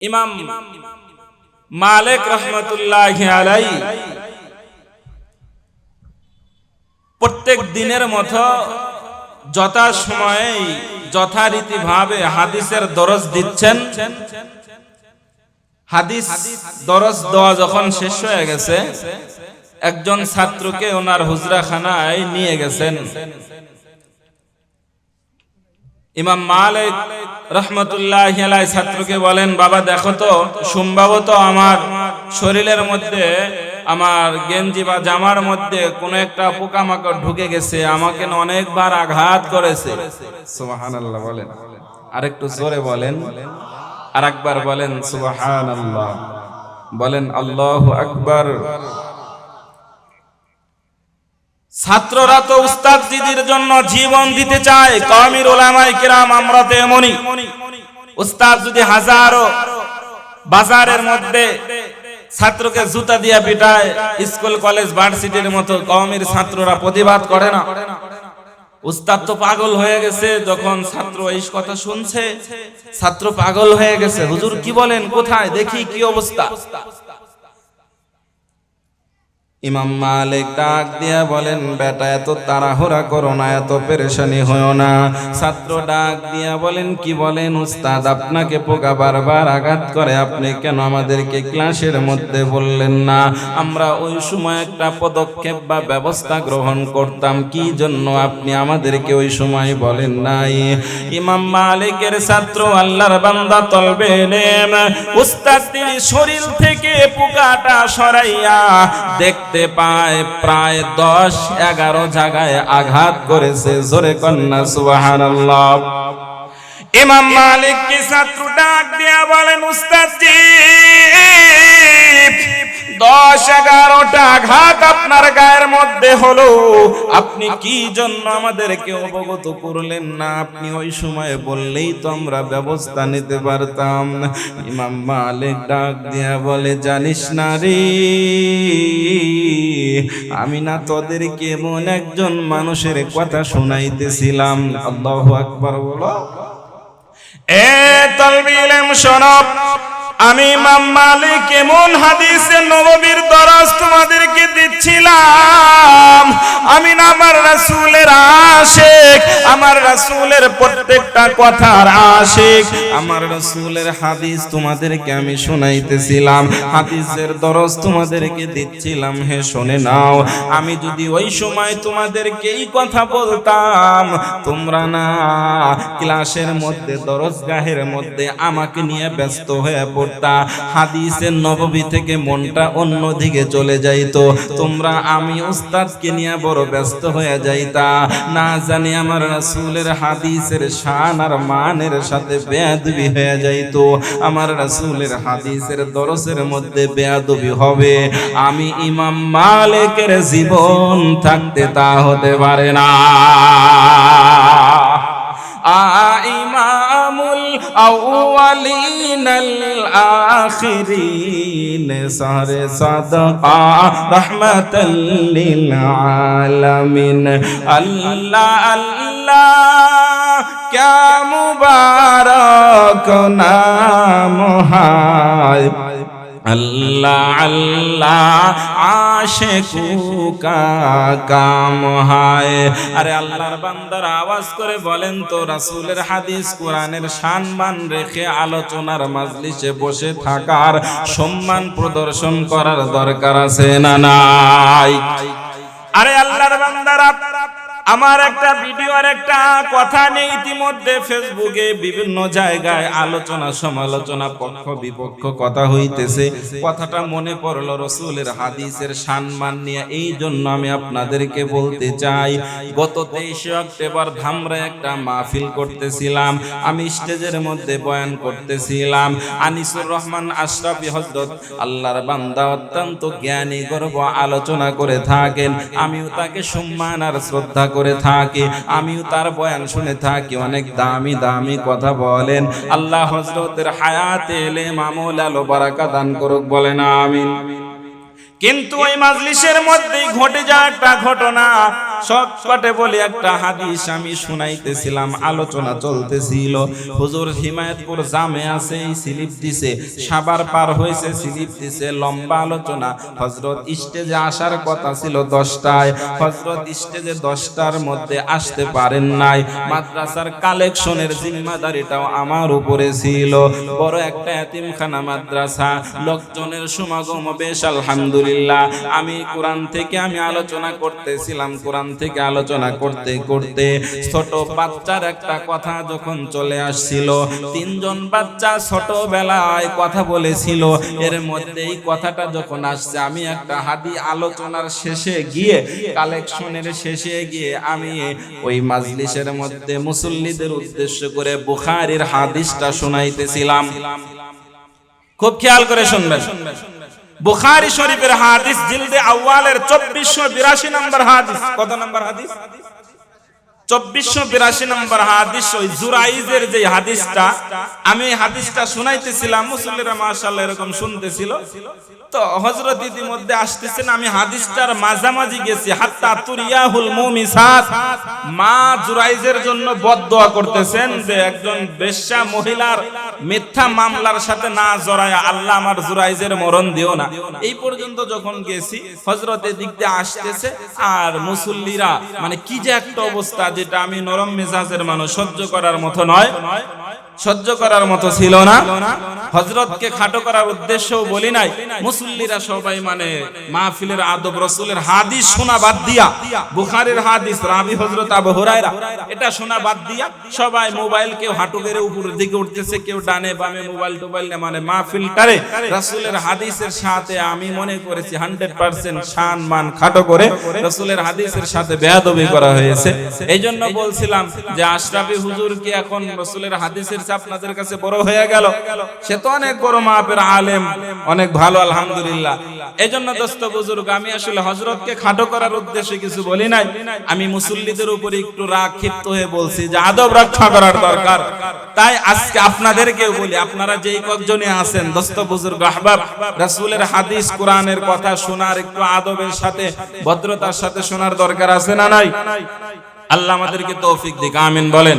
ইমাম মালিক রহমতুল্লাহ আলাই প্রত্যেক দিনের মতো যথা সময়ে যথারীতি ভাবে হাদিসের দরজ দিচ্ছেন। হাদিস দরজ দেওয়া যখন শেষ হয়ে গেছে, একজন ছাত্রকে ওনার হুজরাখানায় নিয়ে গেছেন। ইমাম মালিক রহমতুল্লাহ ছাত্রকে বলেন বাবা দেখো তো সম্ভবত আমার শরীরের মধ্যে আমার গেঞ্জি বা জামার মধ্যে কোন একটা পোকামাকড় ঢুকে গেছে আমাকে অনেকবার আঘাত করেছে। সুবহানাল্লাহ বলেন। আরেকটু জোরে বলেন আর একবার বলেন সুবহানাল্লাহ। বলেন আল্লাহ আকবার। ছাত্ররা তো উস্তাদ দিদির জন্য জীবন দিতে চায়। কমির ওলামাই কিরাম, আমরা তো এমনই। উস্তাদ যদি হাজারো বাজারের মধ্যে ছাত্রকে জুতা দিয়া পিটায়, স্কুল, কলেজ, ভার্সিটির মতো কমির ছাত্ররা প্রতিবাদ করে না। উস্তাদ তো পাগল হয়ে গেছে, যখন ছাত্র এই কথা শুনছে, ছাত্র পাগল হয়ে গেছে। হুজুর কি বলেন? কোথায়? দেখি কি অবস্থা। ইমাম মালিক ডাক দিয়া বলেন, বেটা, এত তাড়াহুড়া করো না, এত পেরেশানি হয়েও না। ছাত্র ডাক দিয়া বলেন, কি বলেন উস্তাদ, আপনাকে পোকা বারবার আঘাত করে, আপনি কেন আমাদেরকে ক্লাসের মধ্যে বললেন না? আমরা ওই সময় একটা পদক্ষেপ বা ব্যবস্থা গ্রহণ করতাম, কি জন্য আপনি আমাদেরকে ওই সময় বলেন নাই? ইমাম মালিকের ছাত্র আল্লাহর বান্দা তলবে নেন, উস্তাদ, তিনি শরীর থেকে পোকাটা সরাইয়া দেখতে পায়, প্রায় দশ এগারো জায়গায় আঘাত করেছে। জোরে কন্যা সুবাহান ইমাম মালিক কি ছাত্র ডাক দিয়া বলেন উস্তাদ জি দশ এগারোটা আঘাত আপনার গায়ের মধ্যে হলো আপনি কি জন্য আমাদেরকে অবগত করলেন না? আপনি ওই সময় বললেই তো আমরা ব্যবস্থা নিতে পারতাম। ইমাম মালিক ডাক দিয়া বলে জানিস না রে আমি না তোদেরকে এমন একজন মানুষের কথা শোনাইতেছিলাম। আল্লাহ আকবার বলো। এ তলবিলেম শোনব আমি ইমাম মালিক এমন হাদিসে নববীর দরাজ আমি না আমার রাসূলের আশিক, আমার রাসূলের প্রত্যেকটা কথার আশিক। আমার রাসূলের হাদিস তোমাদেরকে আমি শোনাইতেছিলাম, হাদিসের দরজ তোমাদেরকে দিচ্ছিলাম, হে শুনে নাও। আমি যদি ওই সময় তোমাদেরকে এই কথা বলতাম, তোমরা না ক্লাসের মধ্যে, দরজগাহের মধ্যে আমাকে নিয়ে ব্যস্ত হয়ে পড়তা। হাদিসের নববী থেকে মনটা অন্যদিকে চলে যাইতো। তোমরা আমি উস্তাদকে নিয়ে বড় ব্যস্ত হয়ে যাইতা। না জানি আমার রাসূলের হাদিসের শান আর মানের সাথে বেয়াদবি হয়ে যাইতো। আমার রাসূলের হাদিসের দরসের মধ্যে বেয়াদবি হবে। আমি ইমাম মালিকের জীবন থাকতে তা হতে পারে না। আ ইমামুল মিনাল আখিরিন সারে সাদকা রহমাতাল লিল আলামিন আল্লাহ আল্লাহ ক্যা মুবারক নাম হায় বান্দার আওয়াজ করে বলেন তো, রাসূলের হাদিস কোরআনের সম্মান রেখে আলোচনার মাজলিসে বসে থাকার সম্মান প্রদর্শন করার দরকার আছে না নাই? আরে আল্লাহর বান্দারা আমার একটা ভিডিও আর একটা কথা নেই ইতিমধ্যে ফেসবুকে বিভিন্ন জায়গায় আলোচনা, সমালোচনা, পক্ষ বিপক্ষ কথা হইতেছে। কথাটা মনে পড়ল রসুলের হাদিসের সম্মান নিয়ে। এই জন্য আমি আপনাদেরকে বলতে চাই, গত তেইশে অক্টোবর ধামরা একটা মাহফিল করতেছিলাম। আমি স্টেজের মধ্যে বয়ান করতেছিলাম। আনিসুর রহমান আশরাফি হজরত আল্লাহর বান্দা অত্যন্ত জ্ঞানী, গর্ব আলোচনা করে থাকেন। আমিও তাকে সম্মান আর শ্রদ্ধা করে থাকে। আমিও তার বয়ান শুনে থাকি। অনেক দামি দামি কথা বলেন। আল্লাহ হজরতের হায়াতে এলে মামুল আলো বারাকা দান করুক বলেন, আমিন। কিন্তু ওই মাজলিসের মধ্যেই ঘটে যায় একটা ঘটনা। শর্টকাটে বলি একটা হাদিস আমি শুনাইতেছিলাম, আলোচনা চলতেছিল। হুজুর হিমায়তপুর জামে আছে স্লিপ দিছে, সাবার পার হয়েছে, স্লিপ দিছে, লম্বা আলোচনা। হজরত স্টেজে আসার কথা ছিল দশটায় হজরত স্টেজে দশটার মধ্যে আসতে পারেন নাই। মাদ্রাসার কালেকশনের জিম্মাদারিটাও আমার উপরে ছিল। বড় একটা এতিমখানা মাদ্রাসা, লোকজনের সমাগম বেশ, আলহামদুলিল্লাহ। আমি কোরআন থেকে আমি আলোচনা করতেছিলাম, কোরআন থেকে আলোচনা করতে করতে ছোট বাচ্চার একটা কথা যখন চলে আসছিল, তিনজন বাচ্চা ছোটবেলায় কথা বলেছিল। এর মধ্যে এই কথাটা যখন আসছে, আমি একটা হাদি আলোচনার শেষে গিয়ে, কালেকশনের শেষে গিয়ে আমি ওই মাজলিসের মধ্যে মুসল্লিদের উদ্দেশ্য করে বুখারীর হাদিসটা শোনাইতেছিলাম। খুব খেয়াল করে শুনবেন। বুখারী শরীফের হাদিস, জিলদে আউয়ালের চব্বিশশো বিরাশি নম্বর হাদিস। কত নম্বর হাদিস? চব্বিশশো বিরাশি নম্বর হাদিস, ওই জুরাইজের যে হাদিসটা, আমি হাদিসটা শুনাইতেছিলাম, মুসল্লিরা মাশাআল্লাহ এরকম শুনতেছিল। তো হযরত ইতিমধ্যে আসতেছেন, আমি হাদিসটার মাঝামাঝি গেছি। হাত্তা তুরিয়াহুল মুমিসাত। মা জুরাইজের জন্য বদদোয়া করতেছেন যে একজন বেশ্যা মহিলার মিথ্যা মামলার সাথে না জড়ায় আল্লাহ আমার জুরাইজের মরণ দিও না। এই পর্যন্ত যখন গেছি হযরতের দিক দিয়ে আসতেছে আর মুসল্লিরা মানে কি যে একটা অবস্থা, যেটা আমি নরম মেজাজের মানুষ সহ্য করার মতো নয়। সহ্য করার মতো ছিল না। হজরতকে খাটো করার উদ্দেশ্যও বলি নাই। মুসল্লিরা সবাই মানে মাহফিলের আদব রসুলের হাদিস শোনা বাদ দিয়া, বুখারের হাদিস, রাবি হজরত আবু হুরায়রা, এটা শোনা বাদ দিয়া সবাই মোবাইল কেউ হাঁটু বেড়ে উপরের দিকে উঠতেছে, কেউ ডানে বামে মোবাইল টোবাইল মানে মাহফিলটারে রাসূলের হাদিসের সাথে আমি মনে করেছি হান্ড্রেড পার্সেন্ট শান মান খাটো করে রসুলের হাদিসের সাথে বেয়াদবি করা হয়েছে। এই জন্য বলছিলাম যে আশরাফি হুজুর কি এখন রসুলের হাদিসের চেয়ে আপনাদের কাছে বড় হয়ে গেল। সে তো অনেক বড় মাপের আলেম, অনেক ভালো, আলহামদুলিল্লাহ। এই জন্য দোস্ত বুজুর্গ, আমি আসলে হজরতকে খাটো করার উদ্দেশ্যে কিছু বলি নাই। আমি মুসল্লিদের উপরে একটু রাগ ক্ষিপ্ত হয়ে বলছি যে আদব রক্ষা করার দরকার। তাই আজকে আপনাদেরকেও বলি, আপনারা যেই কয়েকজনে আছেন, দোস্ত বুজুর্গ, আহবাব, রাসূলের হাদিস, কোরআনের কথা শোনার একটু আদবের সাথে, ভদ্রতার সাথে শোনার দরকার আছে না নাই? আল্লাহ আমাদেরকে তৌফিক দিক, আমিন বলেন।